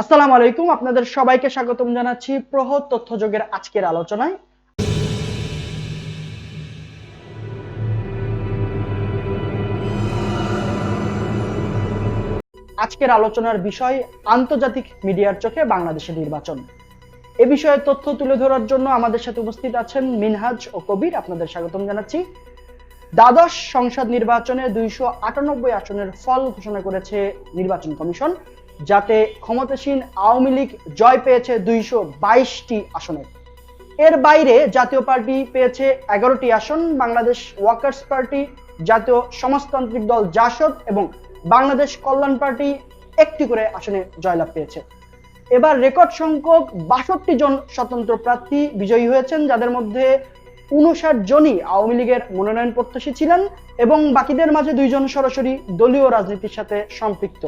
আসসালামু আলাইকুম, আপনাদের সবাইকে স্বাগতম জানাচ্ছি প্রহৎ তথ্যযোগের আজকের আলোচনায়। আজকের আলোচনার বিষয়, আন্তর্জাতিক মিডিয়ার চোখে বাংলাদেশের নির্বাচন। এ বিষয়ে তথ্য তুলে ধরার জন্য আমাদের সাথে উপস্থিত আছেন মিনহাজ ও কবির, আপনাদের স্বাগতম জানাচ্ছি। দ্বাদশ সংসদ নির্বাচনে দুইশো আটানব্বই আসনের ফল ঘোষণা করেছে নির্বাচন কমিশন। যাতে ক্ষমতাসীন আওয়ামী লীগ জয় পেয়েছে দুইশো বাইশটি আসনে। এর বাইরে জাতীয় পার্টি পেয়েছে এগারোটি আসন, বাংলাদেশ ওয়ার্কার্স পার্টি, জাতীয় সমাজতান্ত্রিক দল জাসদ এবং বাংলাদেশ কল্যাণ পার্টি একটি করে আসনে জয়লাভ পেয়েছে। এবার রেকর্ড সংখ্যক বাষট্টি জন স্বতন্ত্র প্রার্থী বিজয়ী হয়েছেন, যাদের মধ্যে উনষাট জনই আওয়ামী লীগের মনোনয়ন প্রত্যাশী ছিলেন এবং বাকিদের মাঝে দুইজন সরাসরি দলীয় রাজনীতির সাথে সম্পৃক্ত।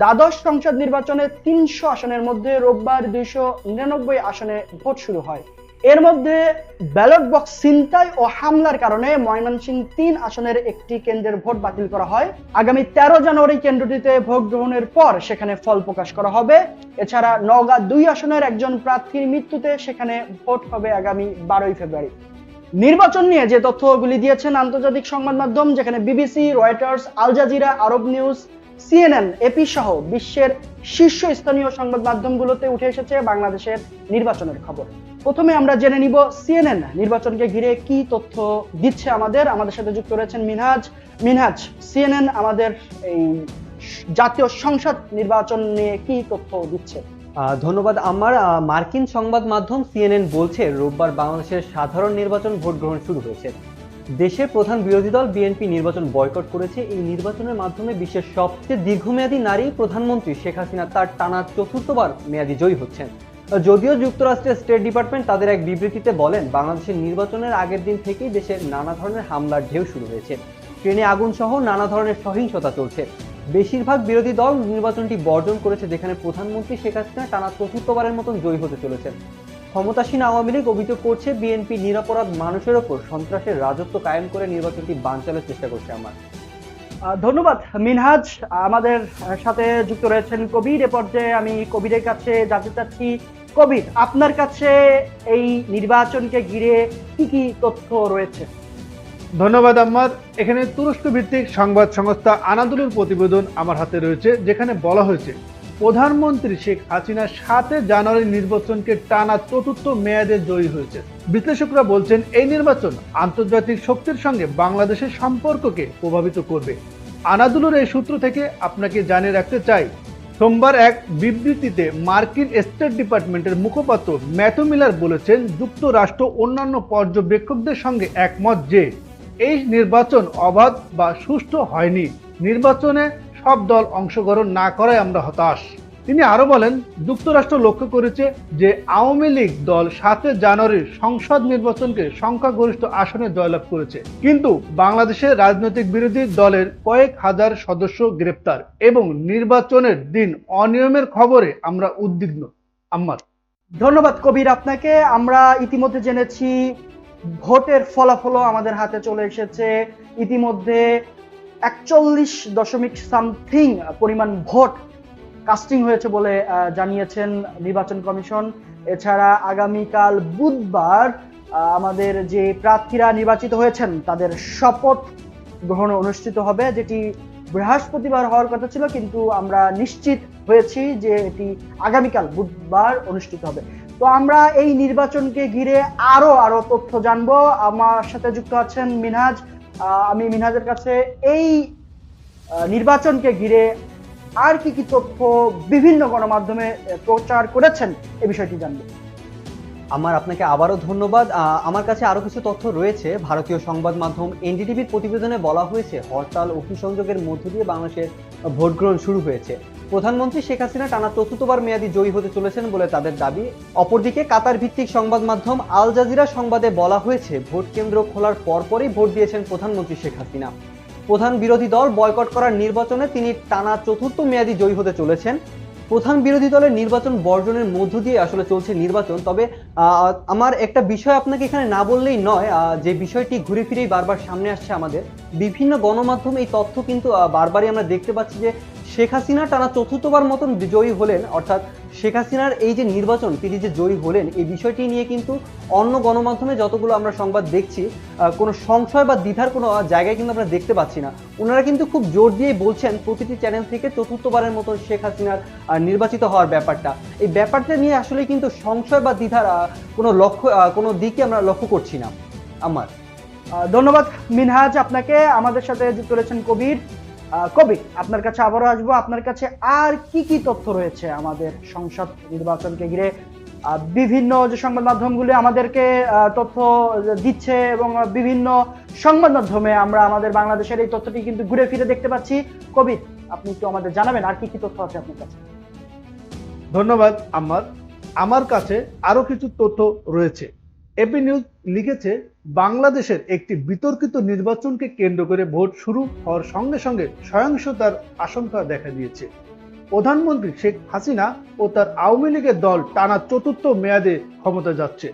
দ্বাদশ সংসদ নির্বাচনে তিনশো আসনের মধ্যে রোববার দুইশো নিরানব্বই আসনে ভোট শুরু হয়। এর মধ্যে ব্যালট বক্স ছিনতাই ও হামলার কারণে ময়মনসিংহ তিন আসনের একটি কেন্দ্রের ভোট বাতিল করা হয়। আগামী তেরো জানুয়ারি কেন্দ্রটিতে ভোট গ্রহণের পর সেখানে ফল প্রকাশ করা হবে। এছাড়া নওগাঁ দুই আসনের একজন প্রার্থীর মৃত্যুতে সেখানে ভোট হবে আগামী বারোই ফেব্রুয়ারি। নির্বাচন নিয়ে যে তথ্যগুলি দিয়েছেন আন্তর্জাতিক সংবাদ মাধ্যম, যেখানে BBC, Reuters, Al Jazeera, Arab News CNN AP সহ বিশ্বের শীর্ষস্থানীয় সংবাদ মাধ্যমগুলোতে উঠে এসেছে বাংলাদেশের নির্বাচনের খবর। প্রথমে আমরা জেনে নিব সিএনএন নির্বাচনকে ঘিরে কি তথ্য দিচ্ছে আমাদের। আমাদের সাথে যুক্ত রয়েছেন মিনহাজ। মিনহাজ সিএনএন আমাদের এই জাতীয় সংসদ নির্বাচন নিয়ে কি তথ্য দিচ্ছে? ধন্যবাদ আমার মার্কিন সংবাদ মাধ্যম সিএনএন বলছে, রোববার বাংলাদেশের সাধারণ নির্বাচন ভোট গ্রহণ শুরু হয়েছে। দেশের প্রধান বিরোধী দল বিএনপি নির্বাচন বয়কট করেছে। এই নির্বাচনের মাধ্যমে বিশ্বের সবচেয়ে দীর্ঘমেয়াদী নারী প্রধানমন্ত্রী শেখ হাসিনা তার টানা চতুর্থবার মেয়াদী জয়ী হচ্ছেন। যদিও যুক্তরাষ্ট্রের স্টেট ডিপার্টমেন্ট তাদের এক বিবৃতিতে বলেন, বাংলাদেশের নির্বাচনের আগের দিন থেকেই দেশের নানা ধরনের হামলার ঢেউ শুরু হয়েছে। ট্রেনে আগুন সহ নানা ধরনের সহিংসতা চলছে। বেশিরভাগ বিরোধী দল নির্বাচনটি বর্জন করেছে, যেখানে প্রধানমন্ত্রী শেখ হাসিনা টানা চতুর্থবারের মতন জয়ী হতে চলেছেন। ক্ষমতাসীন আওয়ামী লীগ অভিযোগ করছে বিএনপি নিরাপরাধ মানুষের ওপর সন্ত্রাসের রাজত্ব কায়েম করে নির্বাচনটি বানচালের চেষ্টা করছে আমার। ধন্যবাদ, মিনহাজ। আমাদের সাথে যুক্ত রয়েছেন কবির। এ পর্যায়ে আমি কবিরের কাছে জানতে চাচ্ছি, কবির, আপনার কাছে এই নির্বাচনকে ঘিরে কি কি তথ্য রয়েছে? ধন্যবাদ, আম্মার। এখানে তুরস্ক ভিত্তিক সংবাদ সংস্থা আনাদুলের প্রতিবেদন আমার হাতে রয়েছে, যেখানে বলা হয়েছে প্রধানমন্ত্রী শেখ হাসিনা সাতে জানুয়ারি নির্বাচনকে টানা চতুর্থ মেয়াদে জয়ী হয়েছে। বিশ্লেষকরা বলছেন, এই নির্বাচন আন্তর্জাতিক শক্তির সঙ্গে বাংলাদেশের সম্পর্ককে প্রভাবিত করবে। আনাদুলের এই সূত্র থেকে আপনাকে জানিয়ে রাখতে চাই, সোমবার এক বিবৃতিতে মার্কিন স্টেট ডিপার্টমেন্টের মুখপাত্র ম্যাথু মিলার বলেছেন, যুক্তরাষ্ট্র অন্যান্য পর্যবেক্ষকদের সঙ্গে একমত যে, এই নির্বাচন অবাধ বা সুষ্ঠু হয়নি। নির্বাচনে সব দল অংশগ্রহণ না করায় আমরা হতাশ। তিনি আরও বলেন, যুক্তরাষ্ট্র লক্ষ্য করেছে যে আওয়ামী লীগ দল সাতে জানুয়ারির সংসদ নির্বাচনকে সংখ্যাগরিষ্ঠ আসনে জয়লাভ করেছে। কিন্তু বাংলাদেশের রাজনৈতিক বিরোধী দলের কয়েক হাজার সদস্য গ্রেপ্তার এবং নির্বাচনের দিন অনিয়মের খবরে আমরা উদ্বিগ্ন। আম্মার। ধন্যবাদ কবির আপনাকে। আমরা ইতিমধ্যে জেনেছি, ভোটের ফলাফলও আমাদের হাতে চলে এসেছে। ইতিমধ্যে একচল্লিশ দশমিক সামথিং পরিমাণ ভোট কাস্টিং হয়েছে বলে জানিয়েছেন নির্বাচন কমিশন। এছাড়া আগামীকাল বুধবার আমাদের যে প্রার্থীরা নির্বাচিত হয়েছেন, তাদের শপথ গ্রহণ অনুষ্ঠিত হবে, যেটি বৃহস্পতিবার হওয়ার কথা ছিল, কিন্তু আমরা নিশ্চিত হয়েছি যে এটি আগামীকাল বুধবার অনুষ্ঠিত হবে। তো আমরা এই নির্বাচনকে ঘিরে আরও আরও তথ্য জানব। আমার সাথে যুক্ত আছেন মিনহাজ আমি মিনহাজের কাছে এই নির্বাচনকে ঘিরে আর কি কি তথ্য বিভিন্ন গণমাধ্যমে প্রচার করেছেন, এ বিষয়টি জানব। আমার আপনাকে আবারও ধন্যবাদ। আমার কাছে আরও কিছু তথ্য রয়েছে। ভারতীয় সংবাদ মাধ্যম এনডিটিভির প্রতিবেদনে বলা হয়েছে, হরতাল অগ্নিসংযোগের মধ্য দিয়ে বাংলাদেশের ভোট গ্রহণ শুরু হয়েছে। প্রধানমন্ত্রী শেখ হাসিনা টানা চতুর্থবার মেয়াদী জয়ী হতে চলেছেন বলে তাদের দাবি। অপরদিকে কাতার ভিত্তিক সংবাদ মাধ্যম আল জাজিরা সংবাদে বলা হয়েছে, ভোট কেন্দ্র খোলার পরপরই ভোট দিয়েছেন প্রধানমন্ত্রী শেখ হাসিনা। প্রধান বিরোধী দল বয়কট করার নির্বাচনে তিনি টানা চতুর্থ মেয়াদী জয়ী হতে চলেছেন। প্রধান বিরোধী দলের নির্বাচন বর্জনের মধ্য দিয়ে আসলে চলছে নির্বাচন। তবে আমার একটা বিষয় আপনাকে এখানে না বললেই নয় যে বিষয়টি ঘুরে ফিরেই বারবার সামনে আসছে আমাদের। বিভিন্ন গণমাধ্যম এই তথ্য কিন্তু বারবারই আমরা দেখতে পাচ্ছি যে শেখ হাসিনা টানা চতুর্থবার মতন জয়ী হলেন, অর্থাৎ শেখ হাসিনার এই যে নির্বাচন, তিনি যে জয়ী হলেন, এই বিষয়টি নিয়ে কিন্তু অন্য গণমাধ্যমে যতগুলো আমরা সংবাদ দেখছি কোনো সংশয় বা দ্বিধার কোনো জায়গায় কিন্তু আমরা দেখতে পাচ্ছি না। ওনারা কিন্তু খুব জোর দিয়েই বলছেন, প্রতিটি চ্যানেল থেকে চতুর্থবারের মতন শেখ হাসিনার নির্বাচিত হওয়ার ব্যাপারটা। এই ব্যাপারটা নিয়ে আসলে কিন্তু সংশয় বা দ্বিধার কোনো লক্ষ্য কোনো দিকে আমরা লক্ষ্য করছি না। আমার। ধন্যবাদ মিনহাজ আপনাকে। আমাদের সাথে যুক্ত রয়েছেন কবির। কবির আপনার কাছে আবারও আসব। আপনার কাছে আর কি কি তথ্য রয়েছে আমাদের সংসদ নির্বাচনকে ঘিরে? বিভিন্ন যে সংবাদ মাধ্যমগুলি আমাদেরকে তথ্য দিচ্ছে এবং বিভিন্ন সংবাদ মাধ্যমে আমরা আমাদের বাংলাদেশের এই তথ্যটি কিন্তু ঘুরে ফিরে দেখতে পাচ্ছি। কবি, আপনি একটু আমাদের জানাবেন আর কি কি তথ্য আছে আপনার কাছে? ধন্যবাদ আমার আমার কাছে আরও কিছু তথ্য রয়েছে। এপি নিউজ লিখেছে, বাংলাদেশের একটি বিতর্কিত নির্বাচনকে কেন্দ্র করে ভোট শুরু হওয়ার সঙ্গে সঙ্গে সহিংসতার আশঙ্কা দেখা দিয়েছে। প্রধানমন্ত্রী শেখ হাসিনা ও তার আওয়ামী লীগের দল টানা চতুর্থ মেয়াদে ক্ষমতা যাচ্ছে।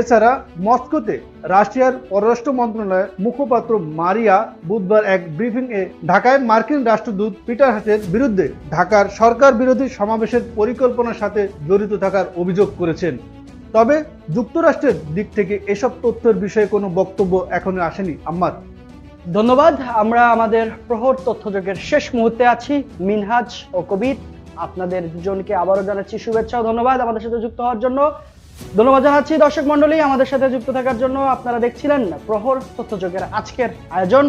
এছাড়া মস্কোতে রাশিয়ার পররাষ্ট্র মন্ত্রণালয়ের মুখপাত্র মারিয়া বুধবার এক ব্রিফিং এ ঢাকায় মার্কিন রাষ্ট্রদূত পিটার হাসের বিরুদ্ধে ঢাকার সরকার বিরোধী সমাবেশের পরিকল্পনার সাথে জড়িত থাকার অভিযোগ করেছেন। তবে যুক্তরাষ্ট্রের দিক থেকে এসব তথ্যের বিষয়ে কোনো বক্তব্য এখনও আসেনি আম্মার। ধন্যবাদ, আমরা আমাদের প্রহর তথ্যযোগের শেষ মুহূর্তে আছি। মিনহাজ ও কবির, আপনাদের দুজনকে আবারও জানাচ্ছি শুভেচ্ছা ও ধন্যবাদ আমাদের সাথে যুক্ত হওয়ার জন্য। ধন্যবাদ জানাচ্ছি দর্শক মন্ডলী আমাদের সাথে যুক্ত থাকার জন্য আপনারা দেখছিলেন প্রহর তথ্যযোগের আজকের আয়োজন।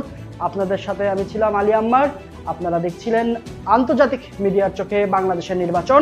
আপনাদের সাথে আমি ছিলাম আলী আম্মার। আপনারা দেখছিলেন আন্তর্জাতিক মিডিয়ার চোখে বাংলাদেশের নির্বাচন।